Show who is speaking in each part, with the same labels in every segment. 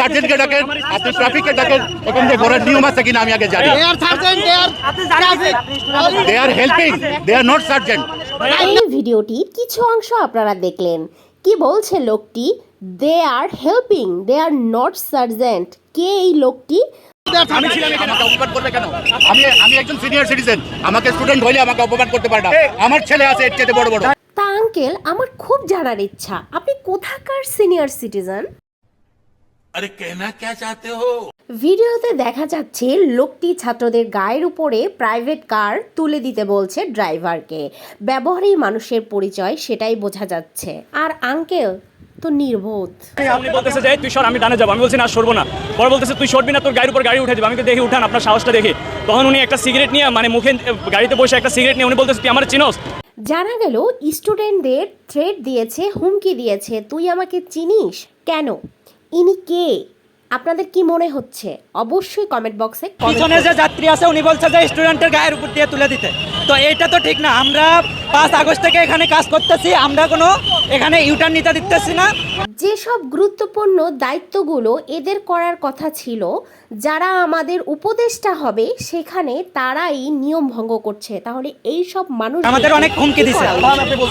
Speaker 1: সার্জেন্টকে ডাকেন আপনি ট্রাফিককে ডাকেন এখান থেকে ঘোরার নিয়ম আছে কিনা আমি আগে জানি. They are helping they are not sergeant
Speaker 2: এই ভিডিওটির কিছু অংশ আপনারা দেখলেন। কি বলছে লোকটি? They are helping they are not sergeant কে এই লোকটি?
Speaker 1: আমি ছিলাম এখানে। আমাকে অপমান করবে কেন? আমি আমি একজন সিনিয়র সিটিজেন আমাকে স্টুডেন্ট হইলে আমাকে অপমান করতে পারে না। আমার ছেলে আছে এর চেয়ে বড় বড়।
Speaker 2: তা আঙ্কেল আমার খুব জানার ইচ্ছা। আপনি কোথাকার সিনিয়র সিটিজেন
Speaker 3: আরে কেনা চাতে হো
Speaker 2: ভিডিওতে দেখা যাচ্ছে লোকটি ছাত্রদের গায়ের উপরে প্রাইভেট কার তুলে দিতে বলছে ড্রাইভারকে ব্যবহারেই মানুষের পরিচয় সেটাই বোঝা যাচ্ছে। আর আঙ্কেল তো নির্বোধ।
Speaker 4: আপনি বলতেছে যে তুই সর আমি ডানে যাব। আমি বলছি না সরবো না। পরে বলতেছে তুই সরবি না তোর গাড়ির উপর গাড়ি উঠে যাবে। আমি দেখি উঠান আপনার সাহসটা দেখি। তখন উনি একটা সিগারেট নিয়ে মানে মুখে গাড়িতে বসে একটা সিগারেট নিয়ে উনি বলতেছে তুই আমার চিনোস?
Speaker 2: জানা গেল স্টুডেন্টদের থ্রেড দিয়েছে হুমকি দিয়েছে তুই আমাকে চিনিস? কেন? ইনি কে? আপনাদের কি মনে হচ্ছে? অবশ্যই কমেন্ট বক্সে
Speaker 5: পিছনে যে যাত্রী আছে উনি বলছে যে স্টুডেন্টের গায়ের উপর দিয়ে তুলে দিতে। তো এটা তো ঠিক না। আমরা পাঁচ আগস্ট থেকে এখানে কাজ করতেছি আমরা কোনো এখানে ইউটার্ন নিতে দিতেছি না।
Speaker 2: যেসব গুরুত্বপূর্ণ দায়িত্বগুলো এদের করার কথা ছিল যারা আমাদের উপদেষ্টা হবে সেখানে তারাই নিয়ম ভঙ্গ করছে। তাহলে এই সব মানুষ
Speaker 5: আমাদের অনেক হুমকি দিছে।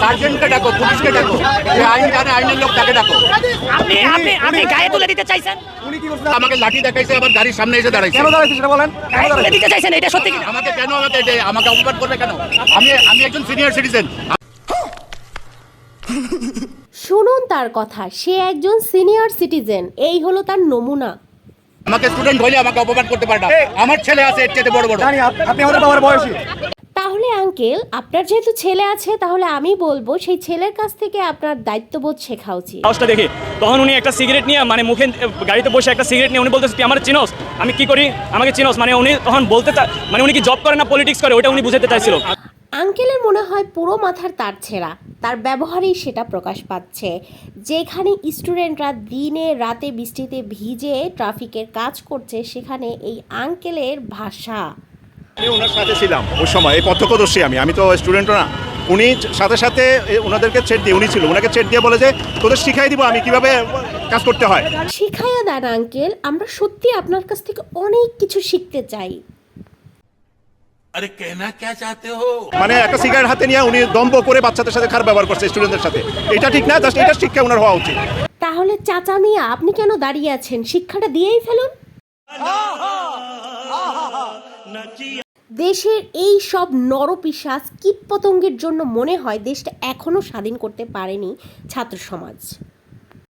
Speaker 1: সার্জেন্টকে ডাকো পুলিশকে ডাকো যে আইন জানে আইনের লোক তাকে ডাকো।
Speaker 5: আপনি আপনি আপনি গায়ে তুলে দিতে চাইছেন?
Speaker 1: আমাকে লাঠি দেখাইছে আবার গাড়ির সামনে এসে দাঁড়াইছে। কেন দাঁড়াইছে সেটা বলেন?
Speaker 5: গায়ে তুলে দিতে চাইছেন? এটা সত্যি কি
Speaker 1: আমাকে কেন আমাকে আমাকে অপমান করবে কেন? আমি আমি একজন সিনিয়র সিটিজেন
Speaker 2: শুনুন তার কথা সে একজন সিনিয়র সিটিজেন এই হলো তার নমুনা।
Speaker 1: আমাকে স্টুডেন্ট হইলে আমাকে অপমান করতে পারে না। আমার ছেলে আছে এর চেয়ে বড় বড়।
Speaker 2: তাহলে আঙ্কেল আপনার যেহেতু ছেলে আছে তাহলে আমি বলব সেই ছেলের কাছ থেকে আপনার দায়িত্ববোধ শেখা উচিত।
Speaker 4: সাহসটা দেখি। তখন উনি একটা সিগারেট নিয়ে মানে মুখে গাড়িতে বসে একটা সিগারেট নিয়ে উনি বলতেছে তুই আমার চিনোস? আমি কি করি? আমাকে চিনোস? মানে উনি তখন বলতে মানে উনি কি জব করে না পলিটিক্স করে ওটা উনি বুঝাতে চাইছিল।
Speaker 2: আঙ্কেলের মনে হয় পুরো মাথার তার ছেঁড়া। তার ব্যবহারেই সেটা প্রকাশ পাচ্ছে। যেখানে স্টুডেন্টরা দিনে রাতে বৃষ্টিতে ভিজে ট্রাফিকের কাজ করছে সেখানে এই আঙ্কেলের ভাষা।
Speaker 6: আমি ওনার সাথে ছিলাম ওই সময় এই প্রত্যক্ষদর্শী আমি আমি তো স্টুডেন্টও না উনি সাথে সাথে ওনাদেরকে ছেড়ে দিয়ে উনি ছিল ওনাকে ছেড় দিয়ে বলে যে তোদের শিখাই দিব আমি কীভাবে কাজ করতে হয়
Speaker 2: শিখাইয়া দেন আঙ্কেল আমরা সত্যি আপনার কাছ থেকে অনেক কিছু শিখতে চাই
Speaker 6: মানে একটা সিগারেট হাতে নিয়ে উনি দম্ভ করে বাচ্চাদের সাথে খারাপ ব্যবহার করছে স্টুডেন্টদের সাথে এটা ঠিক না জাস্ট এটা শিক্ষা ওনার হওয়া উচিত
Speaker 2: তাহলে চাচা মিয়া আপনি কেন দাঁড়িয়ে আছেন শিক্ষাটা দিয়েই ফেলুন দেশের এই সব নরপিশাচ কীটপতঙ্গের জন্য মনে হয় দেশটা এখনও স্বাধীন করতে পারেনি ছাত্র সমাজ।